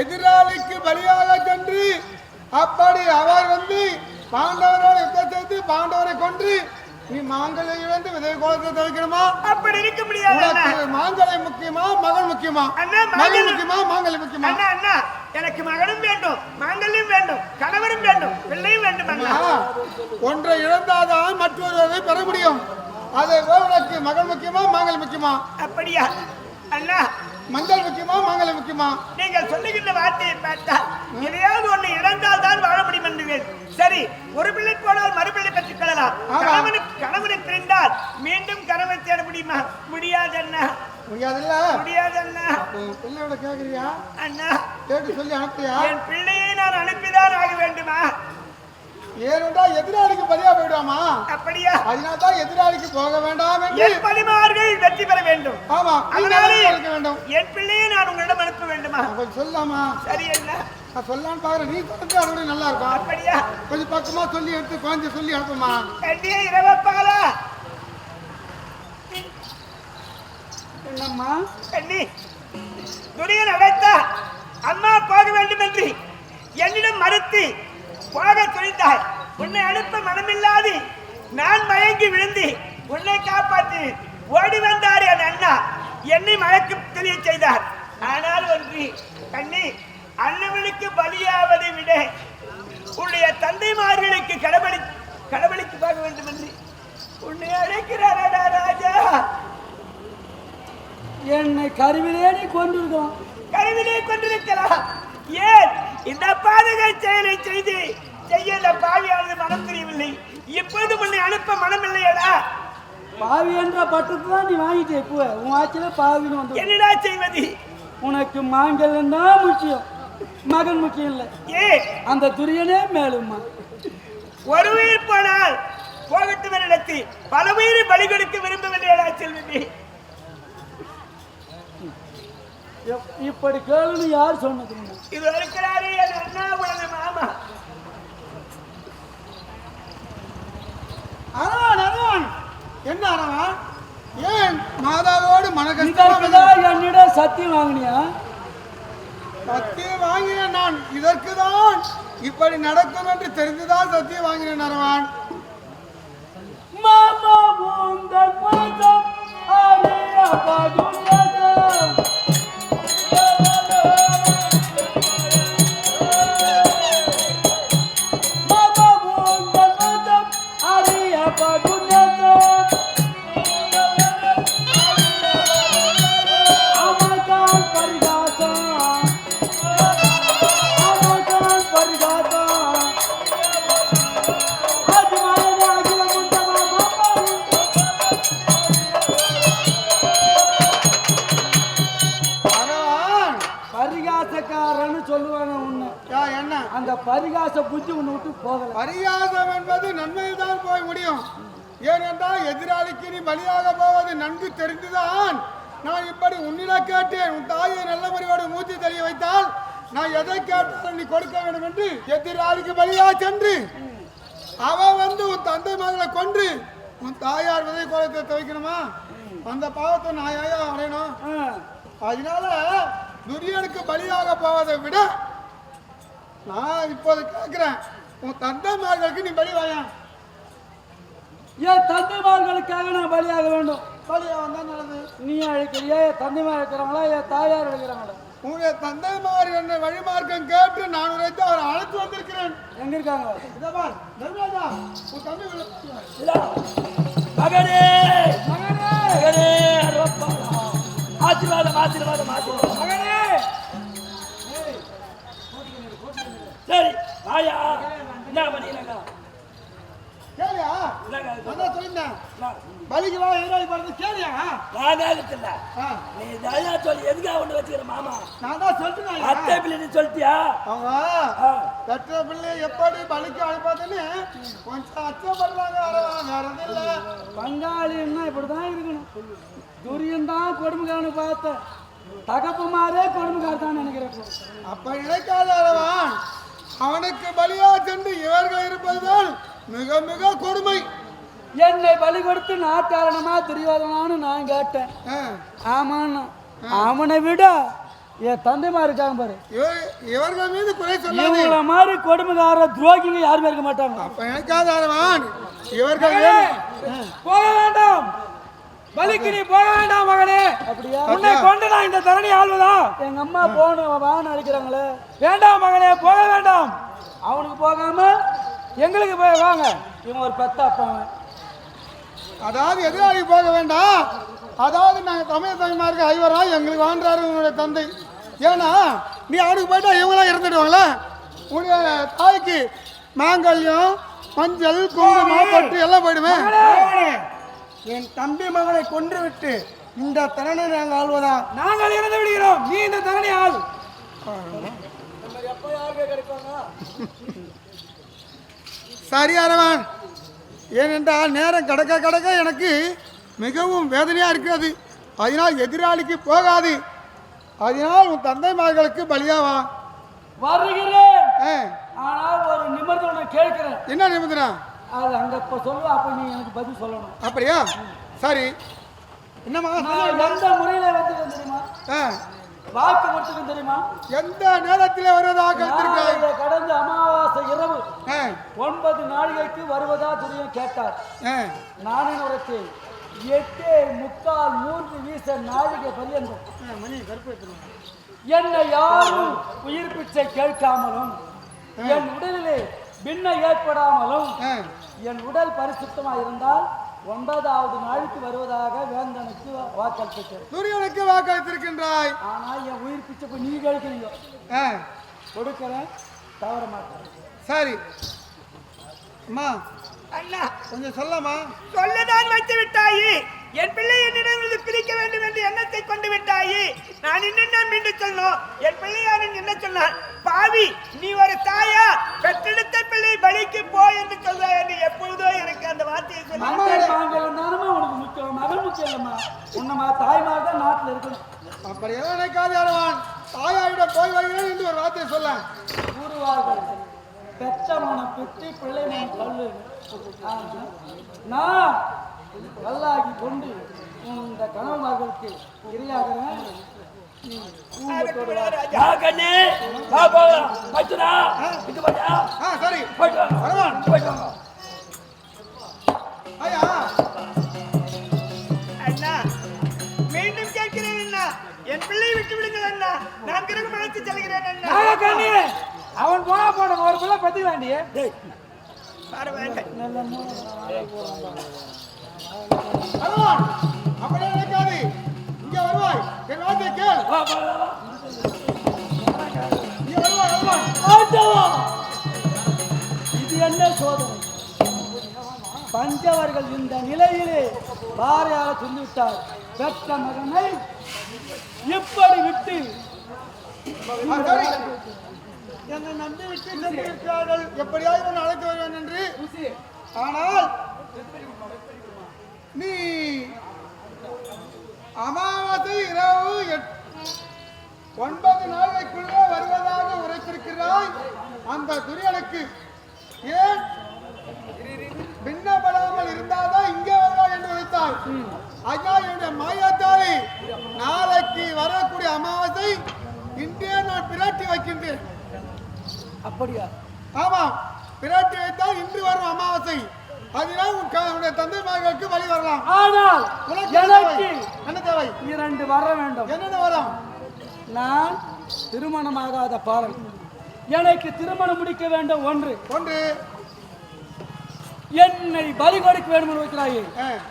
எதிராளிக்கு பலியாக சென்று அப்படி அவர் வந்து பாண்டவரோட யுத்தம் செய்து பாண்டவரை கொன்று நீ மாங்கலை இழந்து விதை கோலத்தை தவிக்கணுமா அப்படி இருக்க முடியாது மாங்கலை முக்கியமா மகன் முக்கியமா? மகன் முக்கியமா மாங்கலை முக்கியமா? அண்ணா அண்ணா. எனக்கு மகனும் வேண்டும் மங்களும் வேண்டும் கணவரும் வேண்டும் பிள்ளையும் வேண்டும் அண்ணா. ஒன்றை இழந்தாதான் மற்றொருவரை பெற முடியும். அதை போல உனக்கு மகன் முக்கியமா மாங்கலை முக்கியமா? அப்படியா? அண்ணா மஞ்சள் முக்கியமா மாங்கலை முக்கியமா? நீங்கள் சொல்லுகின்ற வார்த்தையை பார்த்தால் எதையாவது ஒண்ணு இழந்தால் தான் வாழ முடியும் என்கிறேன் சரி ஒரு பிள்ளை போனால் மறுபிள்ளை பெற்றுக் கொள்ளலாம். கணவனுக்கு கணவனை பிரிந்தால் மீண்டும் கணவனை தேட முடியுமா? முடியாது அண்ணா முடியாதுல்ல. முடியாது அண்ணா பிள்ளையோட கேக்குறியா? அண்ணா. கேட்டு சொல்லி அனுப்பியா என் பிள்ளையை நான் அனுப்பிதான் ஆக வேண்டுமா? ஏனென்றா எதிராளிக்கு பலியா போயிடுவாமா? அப்படியா? அதனால்தான் எதிராளிக்கு போக வேண்டாம் என்று. என் பலிமார்கள் வெற்றி பெற வேண்டும். ஆமா அதனாலே இருக்க வேண்டும். என் பிள்ளையை நான் உங்களிடம் அனுப்ப வேண்டுமா? கொஞ்சம் சொல்லாமா சரி என்ன? நான் சொல்லலான்னு பாக்குறேன் நீ சொல்றது அதோட நல்லா இருக்கும் அப்படியா? கொஞ்சம் பக்கமா சொல்லி எடுத்து கொஞ்சம் சொல்லி அனுப்புமா? கண்டிய இரவப்பாலா? என்னம்மா? கண்ணி துரியன் அழைத்தா அம்மா போக வேண்டும் என்று என்னிடம் மறுத்து போக துணிந்தாய் உன்னை அனுப்ப மனமில்லாது நான் மயங்கி விழுந்து உன்னை காப்பாற்றி ஓடி வந்தார் என் அண்ணா. என்னை மயக்கு தெரிய செய்தார். ஆனால் ஒன்று கண்ணி அண்ணவனுக்கு பலியாவதை விட உன்னுடைய தந்தைமார்களுக்கு கடவுளி கடவுளுக்கு போக வேண்டும் என்று உன்னை அழைக்கிறாரடா ராஜா. என்னை கருவிலே நீ கொண்டிருக்கோம் கருவிலே கொண்டிருக்கலாம் ஏன் இந்த பாதக செயலை செய்து செய்ய இந்த பாவியானது மனம் தெரியவில்லை. இப்போது உன்னை அனுப்ப மனம் இல்லையடா பாவி என்ற பட்டத்தை தான் நீ வாங்கிட்ட இப்போ உன் ஆட்சியில் பாவின்னு வந்து என்னடா செய்வது? உனக்கு மாங்கல்யம் தான் முக்கியம். மகன் முக்கியம் இல்லை. ஏன்? அந்த துரியனே மேலுமா ஒரு உயிர் போனால் போகட்டும் இடத்து பல உயிரை பலி கொடுக்க விரும்பவில்லையடா செல்வி இப்படி கேளுன்னு யார் சொன்னது உன்னை? இது இருக்கிறாரே என் அண்ணா உனது மாமா அரண் அரண் என்ன அரண் ஏன் மாதாவோடு மனகஷ்டமா என்னிடம் சத்தியம் வாங்கினியா? சத்தியம் வாங்கினேன் நான். இதற்கு தான் இப்படி நடக்கும் என்று தெரிந்துதான் சத்தியம் வாங்கினேன் அரவான் மாமா உந்தன் பாதம் அறிய பகுதியகம். பரிகாச புத்தி உன்னை விட்டு போகல. பரியாசம் என்பது நன்மையில் தான் போய் முடியும். ஏனென்றால் எதிராளிக்கு நீ பலியாக போவது நன்கு தெரிந்துதான். நான் இப்படி உன்னிடம் கேட்டேன் உன் தாயை நல்ல முறையோடு மூச்சு தெளிய வைத்தால் நான் எதை கேட்டாலும் நீ கொடுக்க வேண்டும் என்று எதிராளிக்கு பலியாக சென்று அவன் வந்து உன் தந்தை மகளை கொன்று உன் தாயார் விதை கோலத்தை துவைக்கணுமா? அந்த பாவத்தை நான் ஏயா அடையணும். அதனால துரியனுக்கு பலியாக போவதை விட நான் இப்போது கேட்கிறேன் உன் தந்தைமார்களுக்கு நீ பலி வாயா? என் தந்தைமார்களுக்காக நான் பலியாக வேண்டும். பலியா வந்தா நல்லது. நீ அழைக்கிறியா? என் தந்தைமார் இருக்கிறாங்களா? என் தாயார் அழைக்கிறாங்களா உன்னுடைய தந்தைமார் என்ன வழிமார்க்கம் கேட்டு நான் உரைத்து அவரை அழைத்து வந்திருக்கிறேன். எங்க இருக்காங்க இதை பார் தர்மராஜா உன் தம்பி மகனே! மகனே! மகனே. ஆசீர்வாதம் ஆசீர்வாதம் ஆசீர்வாதம். மகனே சரி வாயா. என்ன பண்ணிக்கலாங்க கேளியா நான் தான் சொல்லியிருந்தேன் பலிக்கு வா எதிராளி போறது கேளியா நான் நீ தயா சொல்லி எதுக்காக ஒண்ணு வச்சுக்கிற மாமா? நான் தான் சொல்லிட்டேன் அத்தை பிள்ளை சொல்லிட்டியா? அவங்க. பெற்ற பிள்ளை எப்படி பலிக்கு அனுப்பாதுன்னு கொஞ்சம் அச்சப்படுறாங்க. இல்லை. பங்காளின்னா இப்படிதான் இருக்கணும்? துரியன் தான் கொடுமைக்காரனு பார்த்தேன் தகப்பமாரே கொடுமைக்கார தான் நினைக்கிறேன். அப்ப நினைக்காத அரவான் அவனுக்கு பலியா சென்று இவர்கள் இருப்பதுதான் மிக மிக கொடுமை. என்னை பலி கொடுத்து நாட்டாரணமா துரியோதனான்னு நான் கேட்டேன். ஆமாண்ணா. அவனை விட என் தந்தைமா இருக்காங்க பாரு. இவர் இவர்கள் மீது குறை சொல்லாதே. இவங்கள மாதிரி கொடுமைக்கார துரோகிங்க யாருமே இருக்க மாட்டாங்க. அப்ப அரவான் இவர்கள். போக வேண்டாம். பலிக்கு நீ போக வேண்டாம் மகனே. அப்படியா? உன்னை கொண்டு நான் இந்த தரணி ஆள்வதா? எங்க அம்மா போகணும் வான்னு அடிக்கிறாங்களே. வேண்டாம் மகனே போக வேண்டாம். அவனுக்கு போகாம? எங்களுக்கு போய் வாங்க. இவன் ஒரு பெத்த அப்பவன் அதாவது எதிராளி போக வேண்டாம். அதாவது நாங்கள் தமிழ் தாய்மார்க்கு ஐவரா எங்களுக்கு வாழ்றாரு உன்னுடைய தந்தை. ஏன்னா நீ அவனுக்கு போயிட்டா இவங்களாம் இறந்துடுவாங்களா உன்னுடைய தாய்க்கு மாங்கல்யம் மஞ்சள் குங்குமம் பட்டு எல்லாம் போயிடுமே. என் தம்பி மகனை கொன்று விட்டு இந்த திறனை நாங்கள் ஆள்வதா? நாங்கள் இறந்து விடுகிறோம். நீ இந்த தரணி ஆள். சரி அரவன் ஏனென்றால் நேரம் கடக்க கடக்க எனக்கு மிகவும் வேதனையாக இருக்கிறது. அதனால் எதிராளிக்கு போகாது. அதனால் உன் தந்தைமார்களுக்கு பலியாவா? வருகிறேன். ஆனால் ஒரு நிமிடம் நான் கேட்கிறேன். என்ன நிமிந்தனா அது அங்க இப்ப சொல்லுவா அப்ப நீ எனக்கு பதில் சொல்லணும். அப்படியா? சரி. என்னம்மா? நான் எந்த முறையில வந்துருக்கேன் தெரியுமா? வாக்கு கொடுத்துருக்கேன் தெரியுமா? எந்த நேரத்தில் வருவதாக கருத்திருக்காய் நாளைய கடந்த அமாவாசை இரவு ஒன்பது நாளிகைக்கு வருவதா துரியம் கேட்டார். ஆ, நானும் உரைத்தேன் எட்டே முக்கால் மூன்று வீச நாழிகை பரியந்தம். மணி கருப்பு. என்னை யாரும் உயிர் பிச்சை கேட்காமலும் என் உடலிலே பின்ன ஏற்படாமலும் என் உடல் பரிசுத்தமா இருந்தால் ஒன்பதாவது நாளுக்கு வருவதாக வேந்தனுக்கு வாக்களித்தேன் சூரியனுக்கு வாக்களித்திருக்கின்றாய். ஆனா என் உயிர் பிச்சை போய் நீ கேட்கிறீங்க ஆ, கொடுக்கிறேன். தவற மாட்டேன் சரி. அம்மா அண்ணா. கொஞ்சம் சொல்லம்மா. சொல்லதான் வைத்து விட்டாயி என் பிள்ளை என்னிடமிருந்து பிரிக்க வேண்டும் என்று எண்ணத்தை கொண்டு விட்டாயி. நான் என்னென்ன மீண்டும் சொல்லணும். என் பிள்ளையாரின் என்ன சொன்னான் பாவி நீ ஒரு தாயா? பெற்றெடுத்த பிள்ளை பலிக்கு போ என்று சொல்வாய் என்று எப்பொழுதோ எனக்கு அந்த வார்த்தையை சொல்லி உனக்கு முக்கியம். மகள் முக்கியம் உன்னமா தாய்மார் தான் நாட்டில் இருக்கணும். அப்படியெல்லாம் நினைக்காது அரவான் தாயாரிடம் போய் வருகிறேன் என்று ஒரு வார்த்தை சொல்ல கூறுவார்கள். பெற்ற மன பெற்று பிள்ளை மனம் ஆனா, நான் கல்லாகி கொண்டு இந்த கணவன்மார்களுக்கு இரையாகிறேன் மீண்டும் கேட்கிறேன் அண்ணா. என் பிள்ளையை விட்டு விடுங்கள் அண்ணா. நான் கிரகம் அழைத்து செல்கிறேன் அண்ணா. அவன் போனா போன ஒரு பிள்ளை பத்தி வேண்டிய. டேய். இது என்ன சோதனை பஞ்சவர்கள் இந்த நிலையிலே பாறையாக சொல்லிவிட்டார். பெற்ற மகனை இப்படி விட்டு என்னை நம்பி விட்டு சென்றிருக்கிறார்கள் எப்படியாவது உன்னை அழைத்து வருவேன் என்று. ஆனால் நீ அமாவாசை இரவு எட்- ஒன்பது நாளைக்குள்ளே வருவதாக உரைத்திருக்கிறாய். அந்த துரியனுக்கு ஏன் பின்னப்படாமல் இருந்தாதான் இங்கே வருவாய் என்று உரைத்தாய். ஐயா என்னுடைய மாயாத்தாரி நாளைக்கு வரக்கூடிய அமாவாசை இன்றே நான் பிராட்டி வைக்கின்றேன். அப்படியா? ஆமாம் பிராட்டி வைத்தால் இன்று வரும் அமாவாசை. அதனால் உன்னுடைய தந்தை மகளுக்கு வழி வரலாம். ஆனால் எனக்கு? என்ன தேவை? இரண்டு வர வேண்டும். என்னென்ன வரும்? நான் திருமணமாகாத பாலன். எனக்கு திருமணம் முடிக்க வேண்டும் ஒன்று. ஒன்று. என்னை பலி கொடுக்க வேண்டும் வைக்கிறாயே.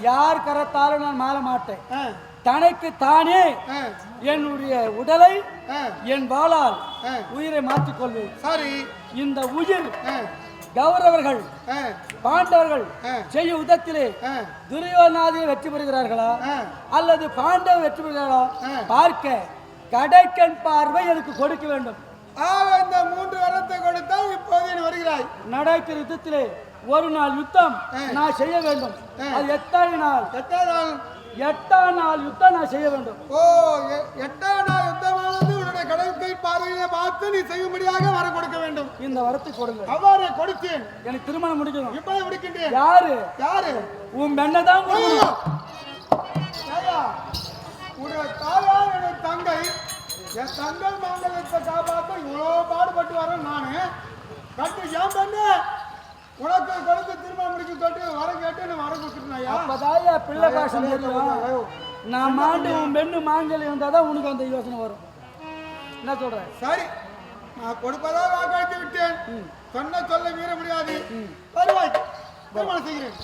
யார் கரத்தாலும் நான் மாற மாட்டேன். தனக்கு தானே என்னுடைய உடலை என் வாளால். உயிரை மாற்றிக்கொள்வேன். சரி. இந்த உயிர் கௌரவர்கள் பாண்டவர்கள் விதத்திலே ஆ, துரியோதனாதியை வெற்றி பெறுகிறார்களா. அல்லது பாண்டவர் வெற்றி பெறுகிறார்களா. பார்க்க கடைக்கண் பார்வை எனக்கு கொடுக்க வேண்டும். ஆக இந்த மூன்று வரத்தை கொடுத்தால் இப்போது நீ வருகிறாய். நடக்கிற யுத்தத்திலே ஒரு நாள் யுத்தம். நான் செய்ய வேண்டும். அது எத்தனை நாள்? எத்தனை நாள்? எட்டாம் நாள் யுத்தம் நான் செய்ய வேண்டும். ஓ எட்டாம் நாள் யுத்தமானது உன்னுடைய கடற்கை பார்வையை பார்த்து நீ செய்யும்படியாக வர கொடுக்க வேண்டும். இந்த வரத்தை கொடுங்க. அவ்வாறு கொடுத்தேன். எனக்கு திருமணம் முடிக்கணும். இப்போது முடிக்கின்றேன். யாரு? யாரு? உன் பெண்ணை தான் உன்னுடைய தாயார் என்னை என் தங்கள் மாங்கல்யத்தை காப்பாற்ற இவ்வளோ பாடுபட்டு வரேன் நானு. கட்டு ஏன் பண்ணு? உனக்கு கொடுத்து திருமணம் முடிக்க தொட்டு வர கேட்டு நான் வர கொடுத்துட்டேன் அப்பதாயா பிள்ளை தெரியும்? நான் மாண்டு உன் பெண்ணு மாங்கல் இருந்தால் தான் உனக்கு அந்த யோசனை வரும். என்ன சொல்ற? சரி. நான் கொடுப்பதா வாக்களித்து விட்டேன். சொன்ன சொல்ல மீற முடியாது. வருவாய். திருமணம் செய்கிறேன்.